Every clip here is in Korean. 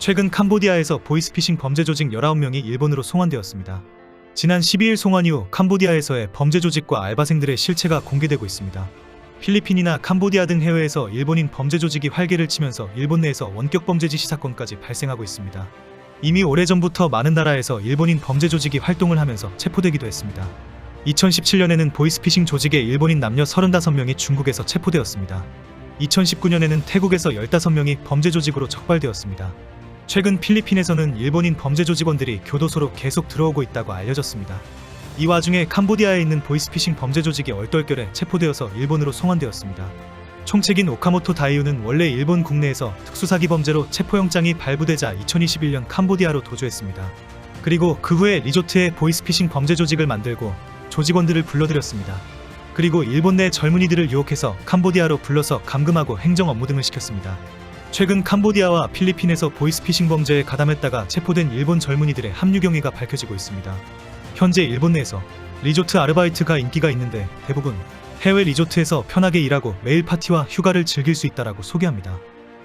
최근 캄보디아에서 보이스피싱 범죄 조직 19명이 일본으로 송환되었습니다. 지난 12일 송환 이후 캄보디아에서의 범죄 조직과 알바생들의 실체가 공개되고 있습니다. 필리핀이나 캄보디아 등 해외에서 일본인 범죄 조직이 활개를 치면서 일본 내에서 원격 범죄 지시 사건까지 발생하고 있습니다. 이미 오래전부터 많은 나라에서 일본인 범죄 조직이 활동을 하면서 체포되기도 했습니다. 2017년에는 보이스피싱 조직의 일본인 남녀 35명이 중국에서 체포되었습니다. 2019년에는 태국에서 15명이 범죄 조직으로 적발되었습니다. 최근 필리핀에서는 일본인 범죄 조직원들이 교도소로 계속 들어오고 있다고 알려졌습니다. 이 와중에 캄보디아에 있는 보이스피싱 범죄 조직이 얼떨결에 체포되어서 일본으로 송환되었습니다. 총책인 오카모토 다이유는 원래 일본 국내에서 특수사기 범죄로 체포영장이 발부되자 2021년 캄보디아로 도주했습니다. 그리고 그 후에 리조트에 보이스피싱 범죄 조직을 만들고 조직원들을 불러들였습니다. 그리고 일본 내 젊은이들을 유혹해서 캄보디아로 불러서 감금하고 행정 업무 등을 시켰습니다. 최근 캄보디아와 필리핀에서 보이스피싱 범죄에 가담했다가 체포된 일본 젊은이들의 합류 경위가 밝혀지고 있습니다. 현재 일본 내에서 리조트 아르바이트가 인기가 있는데 대부분 해외 리조트에서 편하게 일하고 매일 파티와 휴가를 즐길 수 있다라고 소개합니다.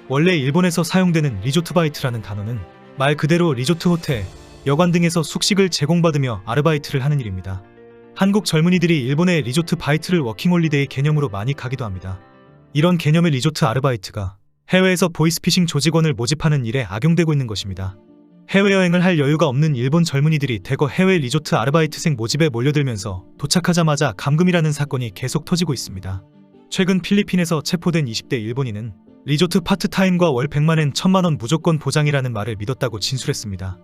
원래 일본에서 사용되는 리조트 바이트라는 단어는 말 그대로 리조트 호텔, 여관 등에서 숙식을 제공받으며 아르바이트를 하는 일입니다. 한국 젊은이들이 일본의 리조트 바이트를 워킹홀리데이 개념으로 많이 가기도 합니다. 이런 개념의 리조트 아르바이트가 해외에서 보이스피싱 조직원을 모집하는 일에 악용되고 있는 것입니다. 해외여행을 할 여유가 없는 일본 젊은이들이 대거 해외 리조트 아르바이트생 모집에 몰려들면서 도착하자마자 감금이라는 사건이 계속 터지고 있습니다. 최근 필리핀에서 체포된 20대 일본인은 리조트 파트타임과 월 100만엔 1000만원 무조건 보장이라는 말을 믿었다고 진술했습니다.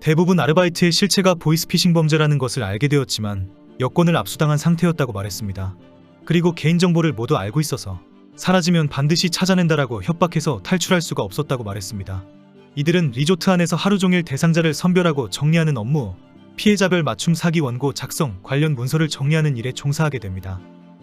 대부분 아르바이트의 실체가 보이스피싱 범죄라는 것을 알게 되었지만 여권을 압수당한 상태였다고 말했습니다. 그리고 개인정보를 모두 알고 있어서 사라지면 반드시 찾아낸다라고 협박해서 탈출할 수가 없었다고 말했습니다. 이들은 리조트 안에서 하루 종일 대상자를 선별하고 정리하는 업무, 피해자별 맞춤 사기 원고 작성, 관련 문서를 정리하는 일에 종사하게 됩니다.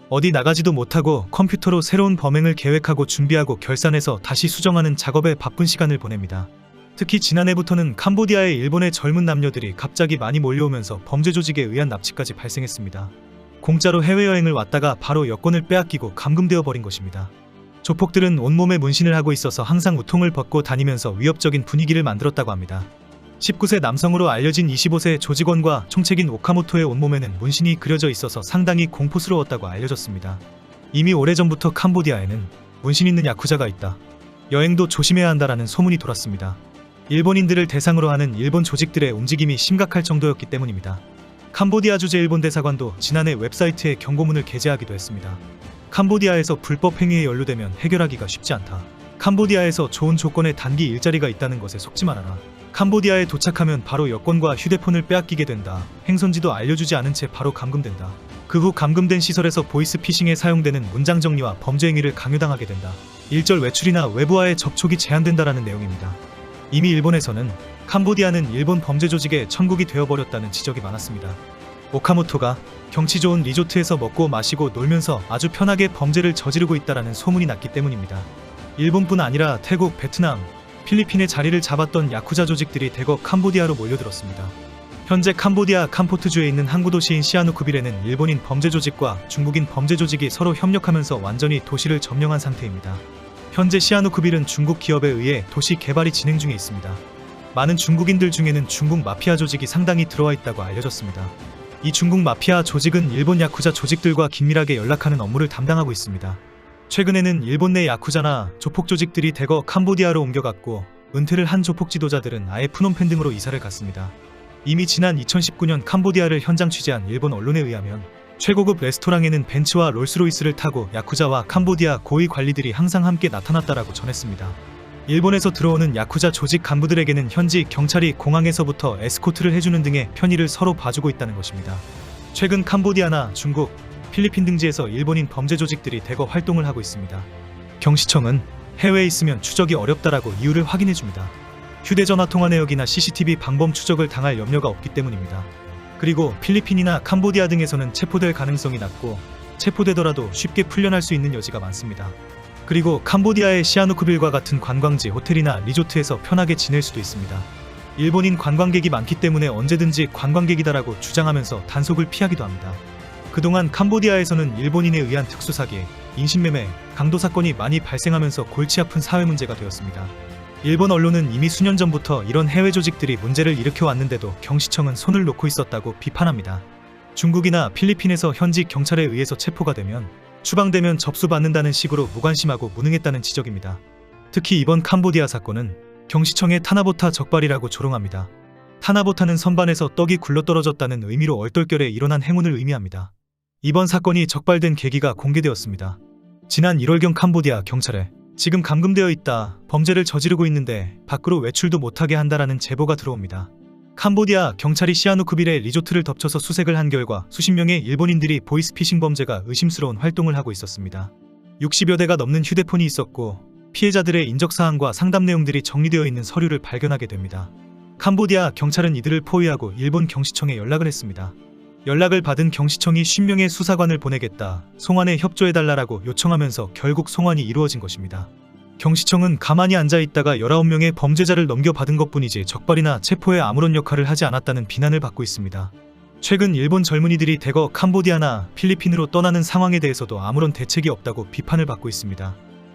어디 나가지도 못하고 컴퓨터로 새로운 범행을 계획하고 준비하고 결산해서 다시 수정하는 작업에 바쁜 시간을 보냅니다. 특히 지난해부터는 캄보디아의 일본의 젊은 남녀들이 갑자기 많이 몰려오면서 범죄 조직에 의한 납치까지 발생했습니다. 공짜로 해외여행을 왔다가 바로 여권을 빼앗기고 감금되어 버린 것입니다. 조폭들은 온몸에 문신을 하고 있어서 항상 우통을 벗고 다니면서 위협적인 분위기를 만들었다고 합니다. 19세 남성으로 알려진 25세 조직원과 총책인 오카모토의 온몸에는 문신이 그려져 있어서 상당히 공포스러웠다고 알려졌습니다. 이미 오래전부터 캄보디아에는 문신 있는 야쿠자가 있다. 여행도 조심해야 한다라는 소문이 돌았습니다. 일본인들을 대상으로 하는 일본 조직들의 움직임이 심각할 정도였기 때문입니다. 캄보디아 주재 일본 대사관도 지난해 웹사이트에 경고문을 게재하기도 했습니다. 캄보디아에서 불법 행위에 연루되면 해결하기가 쉽지 않다. 캄보디아에서 좋은 조건의 단기 일자리가 있다는 것에 속지 말아라. 캄보디아에 도착하면 바로 여권과 휴대폰을 빼앗기게 된다. 행선지도 알려주지 않은 채 바로 감금된다. 그 후 감금된 시설에서 보이스 피싱에 사용되는 문장 정리와 범죄 행위를 강요당하게 된다. 일절 외출이나 외부와의 접촉이 제한된다라는 내용입니다. 이미 일본에서는 캄보디아는 일본 범죄 조직의 천국이 되어버렸다는 지적이 많았습니다. 오카모토가 경치 좋은 리조트에서 먹고 마시고 놀면서 아주 편하게 범죄를 저지르고 있다라는 소문이 났기 때문입니다. 일본뿐 아니라 태국, 베트남, 필리핀의 자리를 잡았던 야쿠자 조직들이 대거 캄보디아로 몰려들었습니다. 현재 캄보디아 캄포트주에 있는 항구 도시인 시아누쿠빌에는 일본인 범죄 조직과 중국인 범죄 조직이 서로 협력하면서 완전히 도시를 점령한 상태입니다. 현재 시아누쿠빌은 중국 기업에 의해 도시 개발이 진행 중에 있습니다. 많은 중국인들 중에는 중국 마피아 조직이 상당히 들어와 있다고 알려졌습니다. 이 중국 마피아 조직은 일본 야쿠자 조직들과 긴밀하게 연락하는 업무를 담당하고 있습니다. 최근에는 일본 내 야쿠자나 조폭 조직들이 대거 캄보디아로 옮겨갔고 은퇴를 한 조폭 지도자들은 아예 푸놈펜 등으로 이사를 갔습니다. 이미 지난 2019년 캄보디아를 현장 취재한 일본 언론에 의하면 최고급 레스토랑에는 벤츠와 롤스로이스를 타고 야쿠자와 캄보디아 고위 관리들이 항상 함께 나타났다라고 전했습니다. 일본에서 들어오는 야쿠자 조직 간부들에게는 현지 경찰이 공항에서부터 에스코트를 해주는 등의 편의를 서로 봐주고 있다는 것입니다. 최근 캄보디아나 중국, 필리핀 등지에서 일본인 범죄 조직들이 대거 활동을 하고 있습니다. 경시청은 해외에 있으면 추적이 어렵다라고 이유를 확인해 줍니다. 휴대전화 통화 내역이나 CCTV 방범 추적을 당할 염려가 없기 때문입니다. 그리고 필리핀이나 캄보디아 등에서는 체포될 가능성이 낮고 체포되더라도 쉽게 풀려날 수 있는 여지가 많습니다. 그리고 캄보디아의 시아누쿠빌과 같은 관광지, 호텔이나 리조트에서 편하게 지낼 수도 있습니다. 일본인 관광객이 많기 때문에 언제든지 관광객이다라고 주장하면서 단속을 피하기도 합니다. 그동안 캄보디아에서는 일본인에 의한 특수사기, 인신매매, 강도 사건이 많이 발생하면서 골치 아픈 사회 문제가 되었습니다. 일본 언론은 이미 수년 전부터 이런 해외 조직들이 문제를 일으켜 왔는데도 경시청은 손을 놓고 있었다고 비판합니다. 중국이나 필리핀에서 현지 경찰에 의해서 체포가 되면 추방되면 접수받는다는 식으로 무관심하고 무능했다는 지적입니다. 특히 이번 캄보디아 사건은 경시청의 타나보타 적발이라고 조롱합니다. 타나보타는 선반에서 떡이 굴러떨어졌다는 의미로 얼떨결에 일어난 행운을 의미합니다. 이번 사건이 적발된 계기가 공개되었습니다. 지난 1월경 캄보디아 경찰에 지금 감금되어 있다. 범죄를 저지르고 있는데 밖으로 외출도 못하게 한다라는 제보가 들어옵니다. 캄보디아 경찰이 시아누크빌의 리조트를 덮쳐서 수색을 한 결과 수십 명의 일본인들이 보이스피싱 범죄가 의심스러운 활동을 하고 있었습니다. 60여 대가 넘는 휴대폰이 있었고 피해자들의 인적사항과 상담 내용들이 정리되어 있는 서류를 발견하게 됩니다. 캄보디아 경찰은 이들을 포위하고 일본 경시청에 연락을 했습니다. 연락을 받은 경시청이 10명의 수사관을 보내겠다, 송환에 협조해달라고 요청하면서 결국 송환이 이루어진 것입니다. 경시청은 가만히 앉아 있다가 19명의 범죄자를 넘겨받은 것 뿐이지 적발이나 체포에 아무런 역할을 하지 않았다는 비난을 받고 있습니다. 최근 일본 젊은이들이 대거 캄보디아나 필리핀으로 떠나는 상황에 대해서도 아무런 대책이 없다고 비판을 받고 있습니다.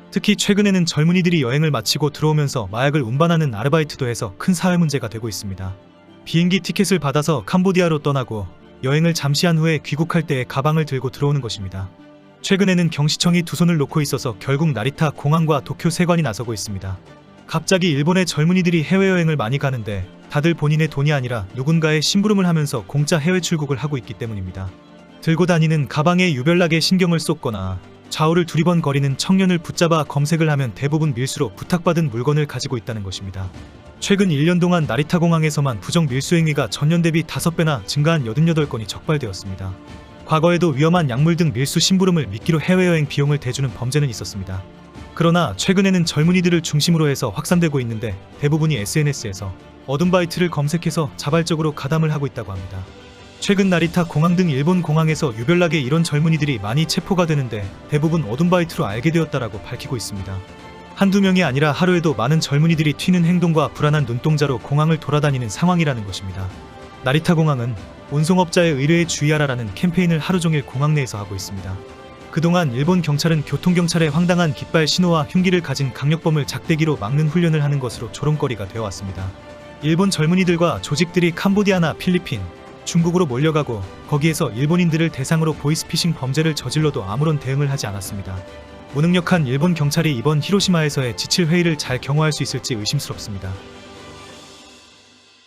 특히 최근에는 젊은이들이 여행을 마치고 들어오면서 마약을 운반하는 아르바이트도 해서 큰 사회 문제가 되고 있습니다. 비행기 티켓을 받아서 캄보디아로 떠나고 여행을 잠시 한 후에 귀국할 때에 가방을 들고 들어오는 것입니다. 최근에는 경시청이 두 손을 놓고 있어서 결국 나리타 공항과 도쿄 세관이 나서고 있습니다. 갑자기 일본의 젊은이들이 해외여행을 많이 가는데 다들 본인의 돈이 아니라 누군가의 심부름을 하면서 공짜 해외 출국을 하고 있기 때문입니다. 들고 다니는 가방에 유별나게 신경을 쏟거나 좌우를 두리번거리는 청년을 붙잡아 검색을 하면 대부분 밀수로 부탁받은 물건을 가지고 있다는 것입니다. 최근 1년 동안 나리타 공항에서만 부정 밀수 행위가 전년 대비 5배나 증가한 88건이 적발되었습니다. 과거에도 위험한 약물 등 밀수 심부름을 미끼로 해외여행 비용을 대주는 범죄는 있었습니다. 그러나 최근에는 젊은이들을 중심으로 해서 확산되고 있는데 대부분이 SNS에서 어둠바이트를 검색해서 자발적으로 가담을 하고 있다고 합니다. 최근 나리타 공항 등 일본 공항에서 유별나게 이런 젊은이들이 많이 체포가 되는데 대부분 어둠바이트로 알게 되었다라고 밝히고 있습니다. 한두 명이 아니라 하루에도 많은 젊은이들이 튀는 행동과 불안한 눈동자로 공항을 돌아다니는 상황이라는 것입니다. 나리타 공항은 운송업자의 의뢰에 주의하라라는 캠페인을 하루 종일 공항 내에서 하고 있습니다. 그동안 일본 경찰은 교통경찰의 황당한 깃발 신호와 흉기를 가진 강력범을 작대기로 막는 훈련을 하는 것으로 조롱거리가 되어 왔습니다. 일본 젊은이들과 조직들이 캄보디아나 필리핀, 중국으로 몰려가고 거기에서 일본인들을 대상으로 보이스피싱 범죄를 저질러도 아무런 대응을 하지 않았습니다. 무능력한 일본 경찰이 이번 히로시마에서의 지칠 회의를 잘 경호할 수 있을지 의심스럽습니다.